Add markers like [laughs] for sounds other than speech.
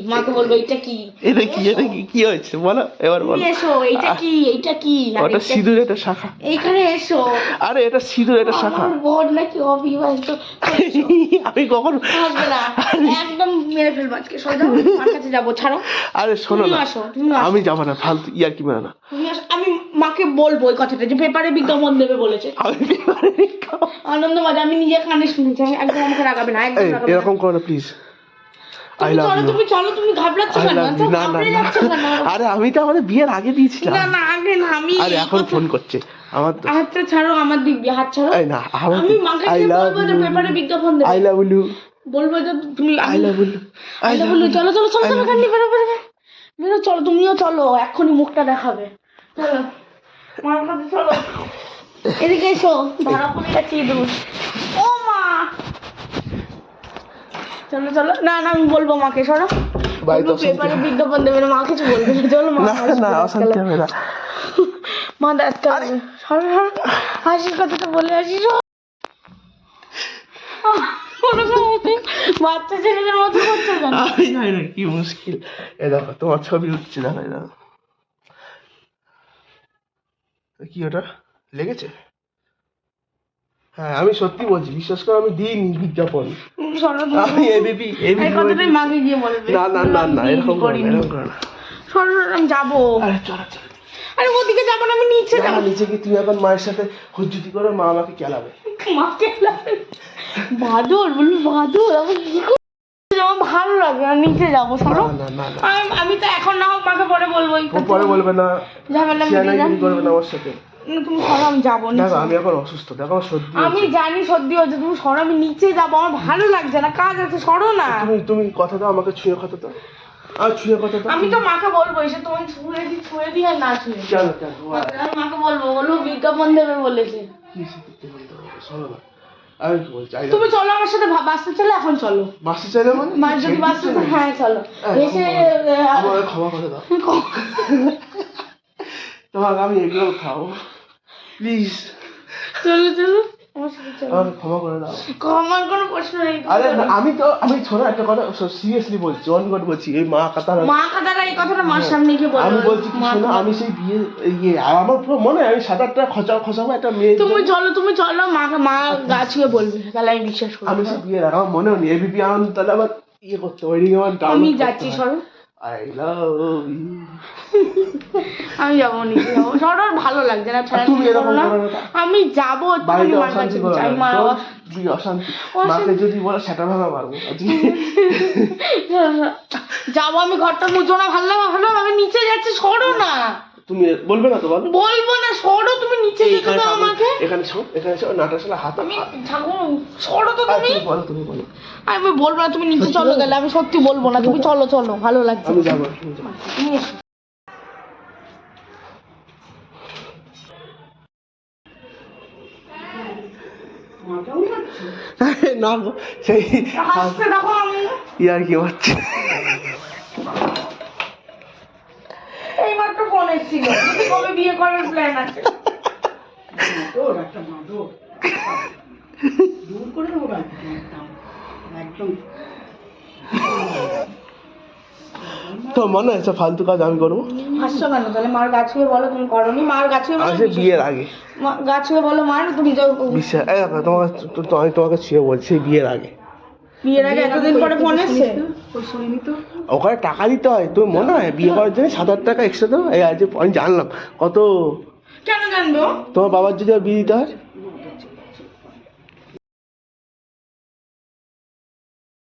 মাকে বলব এটা কি? এটা কি? এটা কি? কি হয়েছে? বলো এবার বলো। এসো এটা কি? এটা কি? ওটা সিঁদুর এটা শাখা। এইখানে এসো। আরে এটা সিঁদুর এটা শাখা। বোন নাকি অবিবাহিত। [laughs] আমি কখন না। একদম মেরে ফেলব আজকে। সোজা মার কাছে যাব। ছাড়ো। আরে শোনো না। আমি যাব ফালতু ইয়ার কি মেরো না। আমি মাকে বলব ওই কথাটা যে পেপারে বিজ্ঞাপন দেবে বলেছে। আমি পেপারে। আনন্দ আমি নিজে কানে শুনেছি। একদম আমাকে রাগাবে না একদম। এরকম করো না প্লিজ আই তুমি লাভ চলো ইউ তুমি চলো তুমি ঘাবড়াচ্ছ কেন? না না আরে আমি তো আমাদের বিয়ের আগে দিয়েছিলাম। না না আগে না আমি আরে এখন ফোন করছে। আমার তো আচ্ছা ছাড়ো আমার দিক হাত ছাড়ো। না আমি মাকে আই লাভ বলব যে পেপারে বিজ্ঞাপন আই লাভ ইউ বলব যে তুমি I love you I love you চলো চলো চলো চলো কান্দি বেরো বেরো বেরো। চলো তুমিও চলো এক্ষুনি মুখটা দেখাবে। চলো। মার কাছে চলো। এদিকে এসো ধরা পড়ে গেছি দূর ও মা চলো চলো। না না আমি বলব মাকে সরো। পেপারে বিজ্ঞাপন দেবে না মা কিছু বলবে না। চলো মা না না। অশান্তি হবে না। মা হবে। সরো সরো। হাসির কথাটা বলে আসি সরো। বাচ্চা ছেলেদের মতো করছ কেন? আমি জানি না কি মুশকিল। এ দেখো তোমার ছবি উঠছে দেখো তো কি ওটা? লেগেছে? হ্যাঁ আমি সত্যি বলছি বিশ্বাস করো আমি দিইনি বিজ্ঞাপন। সরো আমি এবিপি এই এবিপি কথাটাই মাকে গিয়ে বলবে না না না না এরকম করো এরকম করো না। সরো সরো, আমি যাব। আরে চলো চলো। আরে ওদিকে যাব না আমি নিচে যাব। নিচে কি তুমি এখন মায়ের সাথে করো মা আমাকে কেলাবে। মাকে লাগবে। বাদর বলবি বাদর আমি কি আমার ভালো লাগে আমি নিচে যাব সরো আমি- তো এখন না হোক মাকে পরে বলব পরে বলবে না ঝামেলা করবে না আমার সাথে। না, তুমি সরো আমি যাব দেখো আমি এখন অসুস্থ। দেখো আমার সর্দি আমি জানি সর্দি হচ্ছে তুমি সরো আমি নিচে যাব আমার ভালো লাগছে না কাজ আছে সরো না। তুমি তুমি কথা দাও আমাকে ছুঁয়ে কথা দাও। আর ছুঁয়ে কথা দাও। আমি তো মাকে বলব এসে তোমায় ছুঁয়ে দি ছুঁয়ে দি আর না ছুঁয়ে কেন আমি মাকে বলব বলব বিজ্ঞাপন দেবে বলেছে। কি শোনো না। আমি কি বলছি? তুমি চলো আমার সাথে বাসে চলে এখন চলো। বাসে চাইলে মানে? মার যদি বাসে হ্যাঁ চলো। হ্যাঁ, এসে আমাকে ক্ষমা করে দাও। [laughs] তোমাকে আমি এগুলো খাব প্লিজ চলো চলো। আমার সাথে চলো। আমাকে ক্ষমা করে দাও। আমার কোনো প্রশ্ন নেই আরে আমি তো আমি ছোট একটা কথা সিরিয়াসলি বলছি অন গড বলছি এই মা কথা মা কাদারা এই কথাটা মার সামনে গিয়ে বলবে আমি বলছি কি শোনো আমি সেই বিয়ে ইয়ে আর আমার পুরো মনে হয় আমি সাত আটটা খচা খসাবো একটা মেয়ে। তুমি চলো তুমি চলো মা গা ছুঁয়ে বলবে তাহলে আমি বিশ্বাস আমি সেই বিয়ে আমার মনেও নেই এবিপি আনন্দ তাহলে আবার ইয়ে করতে ওই আমার আমি যাচ্ছি সরো। আই লাভ ইউ আমি যাব নিজে যাব। সরো ভালো লাগছে না ছাড়া তুমি এরকম না। না। আমি যাব বাড়িতে অশান্তি করো চাই না। মা। তো তুমি অশান্তি। মাকে যদি বলো সেটা ভাবে মারবো [laughs] যাব আমি ঘরটা মুজো না ভালো ভালো আমি নিচে যাচ্ছি সরো না। তুমি বলবে না তো বলো বলব না সরো তুমি নিচে যেতে দাও আমাকে। এখানে শো এখানে শো নাটার সাথে হাত আমি সরো তো তুমি। বলো তুমি বলো। আমি বলব না তুমি নিচে চলো গেলে আমি সত্যি বলব না তুমি চলো চলো ভালো লাগছে। আমি যাব তুমি। এসো। না সেই ইয়ার কি হচ্ছে? এসেছিল কবে বিয়ে করার প্ল্যান আছে? তো মনে হয়েছে ফালতু কাজ আমি করব? হাসছো কেন? তাহলে মার গা ছুঁয়ে বলো তুমি করনি। মার গা ছুঁয়ে বলো আসে বিয়ের আগে। মা- গা ছুঁয়ে বলো মার তুমি যাও। বিশ্বাস এই তোমাকে তো- তো আমি তোমাকে ছুঁয়ে বলছি বিয়ের আগে। বিয়ের আগে এতদিন পরে ফোন এসছে? ওখানে টাকা দিতে হয় তুমি মনে হয়? বিয়ে করার জন্য সাত হাজার টাকা এক্সট্রা দেবো? এই আজ আমি জানলাম। কত? কেন জানব? তোমার বাবার যদি আর বিয়ে দিতে হয়?